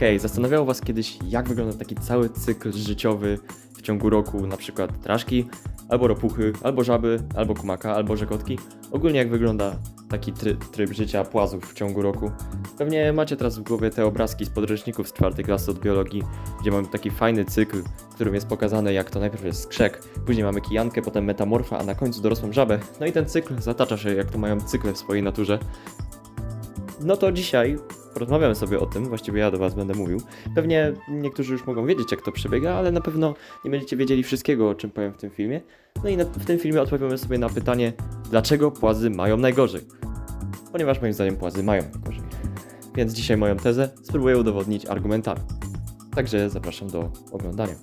Hej, zastanawiało Was kiedyś, jak wygląda taki cały cykl życiowy w ciągu roku, na przykład traszki, albo ropuchy, albo żaby, albo kumaka, albo żekotki? Ogólnie jak wygląda taki try tryb życia płazów w ciągu roku? Pewnie macie teraz w głowie te obrazki z podręczników z czwartej klasy od biologii, gdzie mamy taki fajny cykl, w którym jest pokazane jak to najpierw jest skrzek, później mamy kijankę, potem metamorfa, a na końcu dorosłą żabę. No i ten cykl zatacza się, jak to mają cykle w swojej naturze. No to dzisiaj porozmawiamy sobie o tym, właściwie ja do Was będę mówił. Pewnie niektórzy już mogą wiedzieć, jak to przebiega, ale na pewno nie będziecie wiedzieli wszystkiego, o czym powiem w tym filmie. No i na, w tym filmie odpowiemy sobie na pytanie, dlaczego płazy mają najgorzej. Ponieważ moim zdaniem płazy mają najgorzej. Więc dzisiaj moją tezę spróbuję udowodnić argumentami. Także zapraszam do oglądania.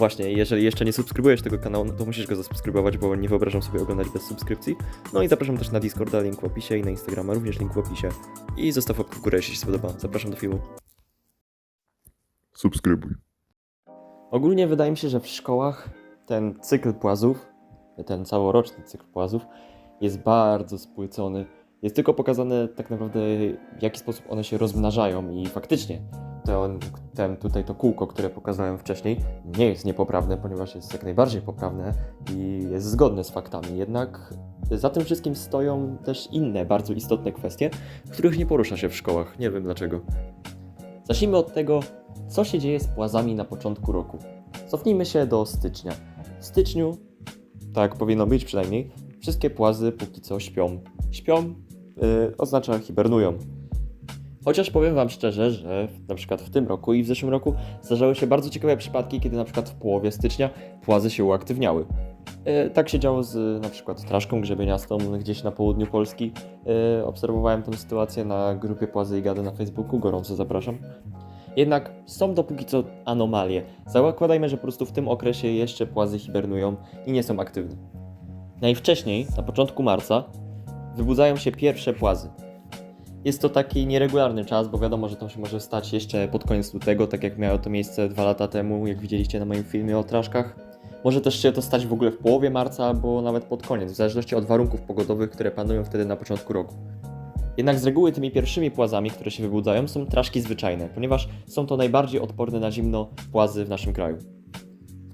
Właśnie, jeżeli jeszcze nie subskrybujesz tego kanału, no to musisz go zasubskrybować, bo nie wyobrażam sobie oglądać bez subskrypcji. No i zapraszam też na Discorda, link w opisie i na Instagrama również link w opisie. I zostaw łapkę w górę, jeśli się spodoba. Zapraszam do filmu. Subskrybuj. Ogólnie wydaje mi się, że w szkołach ten cykl płazów, ten całoroczny cykl płazów jest bardzo spłycony. Jest tylko pokazane tak naprawdę w jaki sposób one się rozmnażają i faktycznie ten, ten tutaj to kółko, które pokazałem wcześniej nie jest niepoprawne, ponieważ jest jak najbardziej poprawne i jest zgodne z faktami. Jednak za tym wszystkim stoją też inne bardzo istotne kwestie, których nie porusza się w szkołach. Nie wiem dlaczego. Zacznijmy od tego, co się dzieje z płazami na początku roku. Cofnijmy się do stycznia. W styczniu, tak powinno być przynajmniej, wszystkie płazy póki co śpią. Śpią yy, oznacza hibernują. Chociaż powiem Wam szczerze, że na przykład w tym roku i w zeszłym roku zdarzały się bardzo ciekawe przypadki, kiedy na przykład w połowie stycznia płazy się uaktywniały. Yy, tak się działo z na przykład traszką grzebieniastą gdzieś na południu Polski. Yy, obserwowałem tę sytuację na grupie Płazy i Gady na Facebooku, gorąco zapraszam. Jednak są to póki co anomalie. Zakładajmy, że po prostu w tym okresie jeszcze płazy hibernują i nie są aktywne. Najwcześniej, na początku marca, wybudzają się pierwsze płazy. Jest to taki nieregularny czas, bo wiadomo, że to się może stać jeszcze pod koniec lutego, tak jak miało to miejsce dwa lata temu, jak widzieliście na moim filmie o traszkach. Może też się to stać w ogóle w połowie marca, albo nawet pod koniec, w zależności od warunków pogodowych, które panują wtedy na początku roku. Jednak z reguły tymi pierwszymi płazami, które się wybudzają, są traszki zwyczajne, ponieważ są to najbardziej odporne na zimno płazy w naszym kraju.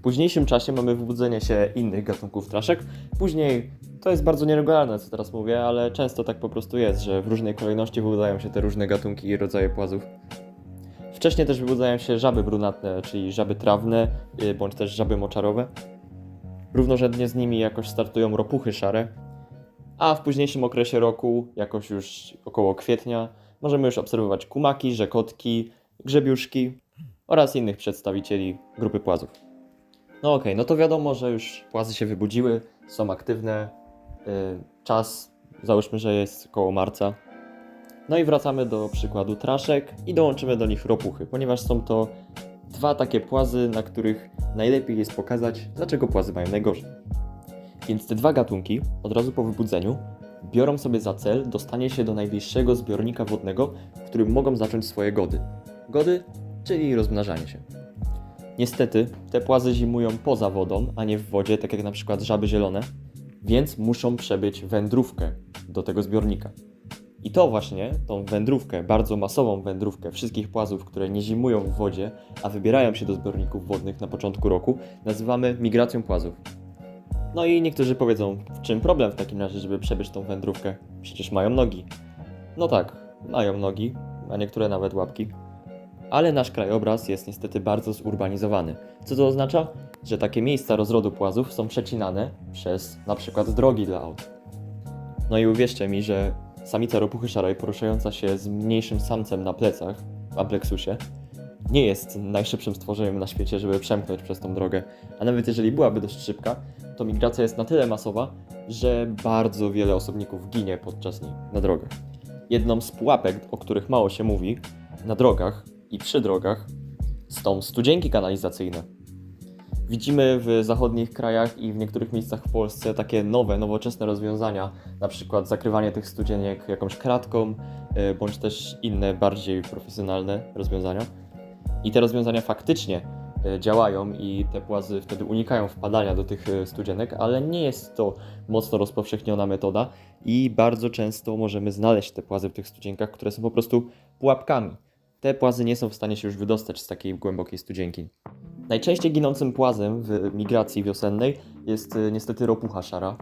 Późniejszym czasie mamy wybudzenie się innych gatunków traszek. Później to jest bardzo nieregularne, co teraz mówię, ale często tak po prostu jest, że w różnej kolejności wybudzają się te różne gatunki i rodzaje płazów. Wcześniej też wybudzają się żaby brunatne, czyli żaby trawne, yy, bądź też żaby moczarowe. Równorzędnie z nimi jakoś startują ropuchy szare, a w późniejszym okresie roku, jakoś już około kwietnia, możemy już obserwować kumaki, rzekotki, grzebiuszki oraz innych przedstawicieli grupy płazów. No okej, no to wiadomo, że już płazy się wybudziły, są aktywne. Yy, czas, załóżmy, że jest około marca. No i wracamy do przykładu traszek i dołączymy do nich ropuchy, ponieważ są to dwa takie płazy, na których najlepiej jest pokazać, dlaczego płazy mają najgorzej. Więc te dwa gatunki, od razu po wybudzeniu, biorą sobie za cel dostanie się do najbliższego zbiornika wodnego, w którym mogą zacząć swoje gody. Gody, czyli rozmnażanie się. Niestety, te płazy zimują poza wodą, a nie w wodzie, tak jak na przykład żaby zielone, więc muszą przebyć wędrówkę do tego zbiornika. I to właśnie, tą wędrówkę, bardzo masową wędrówkę wszystkich płazów, które nie zimują w wodzie, a wybierają się do zbiorników wodnych na początku roku, nazywamy migracją płazów. No i niektórzy powiedzą, w czym problem w takim razie, żeby przebyć tą wędrówkę? Przecież mają nogi. No tak, mają nogi, a niektóre nawet łapki. Ale nasz krajobraz jest niestety bardzo zurbanizowany. Co to oznacza? Że takie miejsca rozrodu płazów są przecinane przez na przykład drogi dla aut. No i uwierzcie mi, że samica ropuchy szarej poruszająca się z mniejszym samcem na plecach, w apleksusie, nie jest najszybszym stworzeniem na świecie, żeby przemknąć przez tą drogę. A nawet jeżeli byłaby dość szybka, to migracja jest na tyle masowa, że bardzo wiele osobników ginie podczas niej na drogach. Jedną z pułapek, o których mało się mówi, na drogach i przy drogach, są studzienki kanalizacyjne. Widzimy w zachodnich krajach i w niektórych miejscach w Polsce takie nowe, nowoczesne rozwiązania, na przykład zakrywanie tych studzieniek jakąś kratką, y, bądź też inne, bardziej profesjonalne rozwiązania. I te rozwiązania faktycznie e, działają i te płazy wtedy unikają wpadania do tych e, studzienek, ale nie jest to mocno rozpowszechniona metoda i bardzo często możemy znaleźć te płazy w tych studzienkach, które są po prostu pułapkami. Te płazy nie są w stanie się już wydostać z takiej głębokiej studzienki. Najczęściej ginącym płazem w migracji wiosennej jest y, niestety ropucha szara.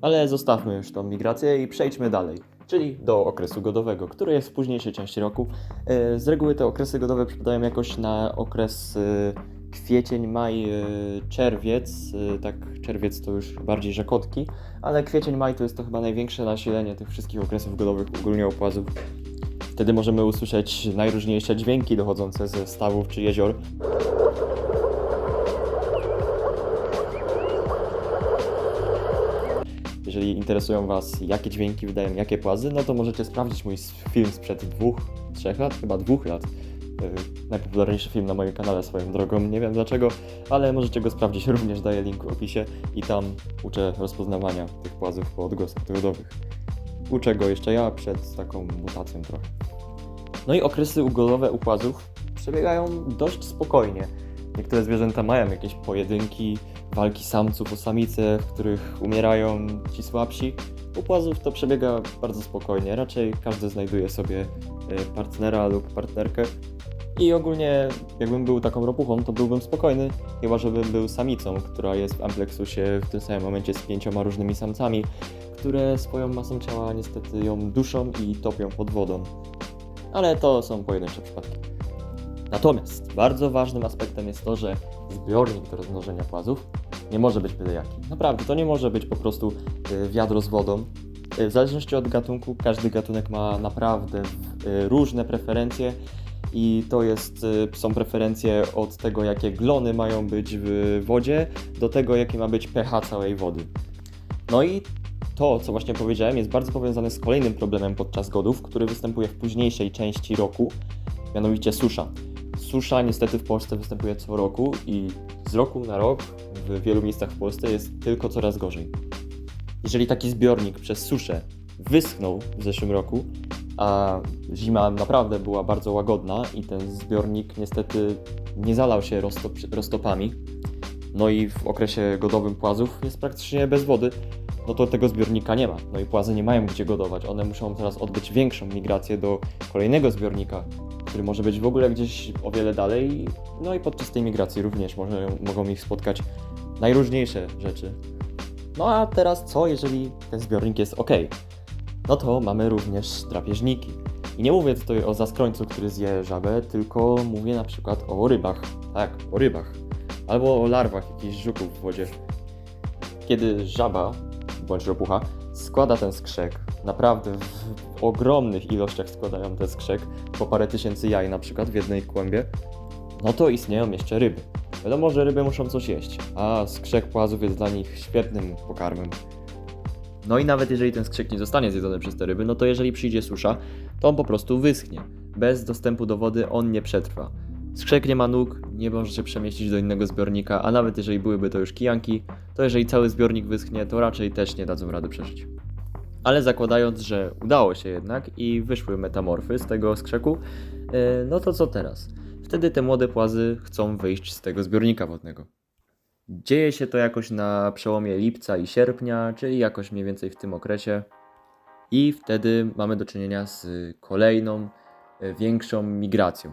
Ale zostawmy już tą migrację i przejdźmy dalej, czyli do okresu godowego, który jest w późniejszej części roku. Y, Z reguły te okresy godowe przypadają jakoś na okres y, kwiecień, maj, czerwiec. Tak, czerwiec to już bardziej żakotki, ale kwiecień, maj to jest to chyba największe nasilenie tych wszystkich okresów godowych, ogólnie opłazów. Wtedy możemy usłyszeć najróżniejsze dźwięki dochodzące ze stawów czy jezior. Jeżeli interesują Was, jakie dźwięki wydają jakie płazy, no to możecie sprawdzić mój film sprzed dwóch, trzech lat, chyba dwóch lat. Yy, najpopularniejszy film na moim kanale swoją drogą, nie wiem dlaczego, ale możecie go sprawdzić, również daję link w opisie i tam uczę rozpoznawania tych płazów po odgłosach godowych. Uczę go jeszcze ja przed taką mutacją trochę. No i okresy ugolowe u płazów przebiegają dość spokojnie. Niektóre zwierzęta mają jakieś pojedynki, walki samców o samice, w których umierają ci słabsi. U płazów to przebiega bardzo spokojnie. Raczej każdy znajduje sobie e, partnera lub partnerkę. I ogólnie, jakbym był taką ropuchą, to byłbym spokojny, chyba żebym był samicą, która jest w ampleksusie w tym samym momencie z pięcioma różnymi samcami, które swoją masą ciała niestety ją duszą i topią pod wodą. Ale to są pojedyncze przypadki. Natomiast bardzo ważnym aspektem jest to, że zbiornik do rozmnożenia płazów nie może być byle jaki. Naprawdę, to nie może być po prostu y, wiadro z wodą. Y, W zależności od gatunku, każdy gatunek ma naprawdę y, różne preferencje i to jest, y, są preferencje od tego, jakie glony mają być w wodzie, do tego, jakie ma być pH całej wody. No i to, co właśnie powiedziałem, jest bardzo powiązane z kolejnym problemem podczas godów, który występuje w późniejszej części roku, mianowicie susza. Susza niestety w Polsce występuje co roku i z roku na rok w wielu miejscach w Polsce jest tylko coraz gorzej. Jeżeli taki zbiornik przez suszę wyschnął w zeszłym roku, a zima naprawdę była bardzo łagodna i ten zbiornik niestety nie zalał się roztop, roztopami, no i w okresie godowym płazów jest praktycznie bez wody, no to tego zbiornika nie ma. No i płazy nie mają gdzie godować. One muszą teraz odbyć większą migrację do kolejnego zbiornika, który może być w ogóle gdzieś o wiele dalej. No i podczas tej migracji również może, mogą ich spotkać najróżniejsze rzeczy. No a teraz co, jeżeli ten zbiornik jest ok? No to mamy również drapieżniki. I nie mówię tutaj o zaskrońcu, który zje żabę, tylko mówię na przykład o rybach. Tak, o rybach. Albo o larwach jakichś żuków w wodzie. Kiedy żaba, bądź ropucha, składa ten skrzek, naprawdę w ogromnych ilościach składają ten skrzek, po parę tysięcy jaj na przykład w jednej kłębie, no to istnieją jeszcze ryby. Wiadomo, że ryby muszą coś jeść, a skrzek płazów jest dla nich świetnym pokarmem. No i nawet jeżeli ten skrzek nie zostanie zjedzony przez te ryby, no to jeżeli przyjdzie susza, to on po prostu wyschnie. Bez dostępu do wody on nie przetrwa. Skrzek nie ma nóg, nie może się przemieścić do innego zbiornika, a nawet jeżeli byłyby to już kijanki, to jeżeli cały zbiornik wyschnie, to raczej też nie dadzą rady przeżyć. Ale zakładając, że udało się jednak i wyszły metamorfy z tego skrzeku, yy, no to co teraz? Wtedy te młode płazy chcą wyjść z tego zbiornika wodnego. Dzieje się to jakoś na przełomie lipca i sierpnia, czyli jakoś mniej więcej w tym okresie. I wtedy mamy do czynienia z kolejną, e, większą migracją.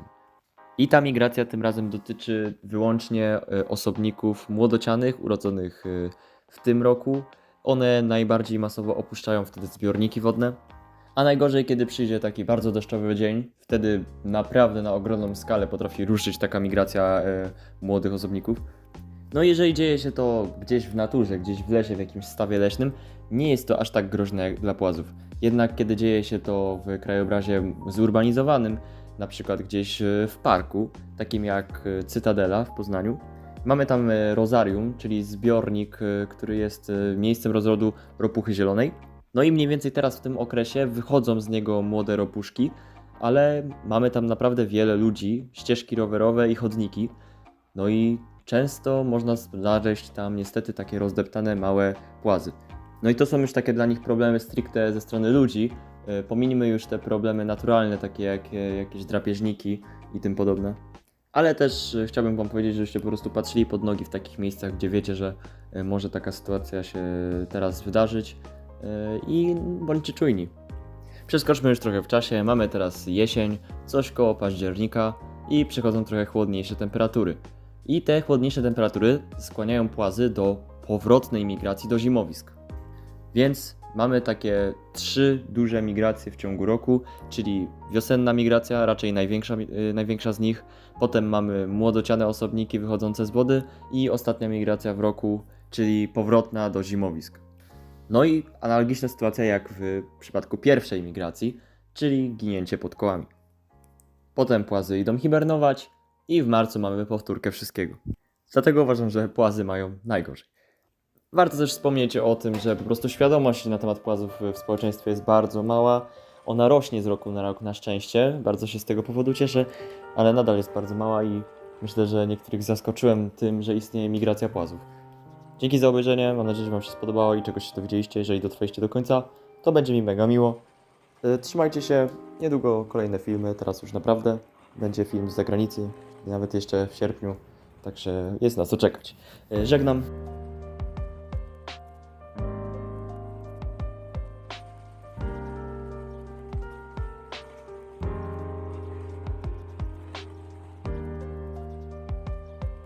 I ta migracja tym razem dotyczy wyłącznie e, osobników młodocianych, urodzonych e, w tym roku. One najbardziej masowo opuszczają wtedy zbiorniki wodne. A najgorzej, kiedy przyjdzie taki bardzo deszczowy dzień, wtedy naprawdę na ogromną skalę potrafi ruszyć taka migracja młodych osobników. No jeżeli dzieje się to gdzieś w naturze, gdzieś w lesie, w jakimś stawie leśnym, nie jest to aż tak groźne jak dla płazów. Jednak kiedy dzieje się to w krajobrazie zurbanizowanym, na przykład gdzieś e, w parku, takim jak e, Cytadela w Poznaniu, mamy tam e, rozarium, czyli zbiornik, który jest miejscem rozrodu ropuchy zielonej. No i mniej więcej teraz w tym okresie wychodzą z niego młode ropuszki, ale mamy tam naprawdę wiele ludzi, ścieżki rowerowe i chodniki. No i często można znaleźć tam niestety takie rozdeptane małe płazy. No i to są już takie dla nich problemy stricte ze strony ludzi. E, Pominijmy już te problemy naturalne, takie jak e, jakieś drapieżniki i tym podobne. Ale też e, chciałbym Wam powiedzieć, żebyście po prostu patrzyli pod nogi w takich miejscach, gdzie wiecie, że może taka sytuacja się teraz wydarzyć i bądźcie czujni. Przeskoczmy już trochę w czasie, mamy teraz jesień, coś koło października i przychodzą trochę chłodniejsze temperatury. I te chłodniejsze temperatury skłaniają płazy do powrotnej migracji do zimowisk. Więc mamy takie trzy duże migracje w ciągu roku, czyli wiosenna migracja, raczej największa, y, największa z nich, potem mamy młodociane osobniki wychodzące z wody i ostatnia migracja w roku, czyli powrotna do zimowisk. No i analogiczna sytuacja jak w przypadku pierwszej migracji, czyli ginięcie pod kołami. Potem płazy idą hibernować i w marcu mamy powtórkę wszystkiego. Dlatego uważam, że płazy mają najgorzej. Warto też wspomnieć o tym, że po prostu świadomość na temat płazów w społeczeństwie jest bardzo mała. Ona rośnie z roku na rok na szczęście, bardzo się z tego powodu cieszę, ale nadal jest bardzo mała i myślę, że niektórych zaskoczyłem tym, że istnieje migracja płazów. Dzięki za obejrzenie, mam nadzieję, że Wam się spodobało i czegoś się dowiedzieliście. Jeżeli dotrwaliście do końca, to będzie mi mega miło. E, Trzymajcie się, niedługo kolejne filmy, teraz już naprawdę będzie film z zagranicy, nawet jeszcze w sierpniu, także jest na co czekać. E, Żegnam,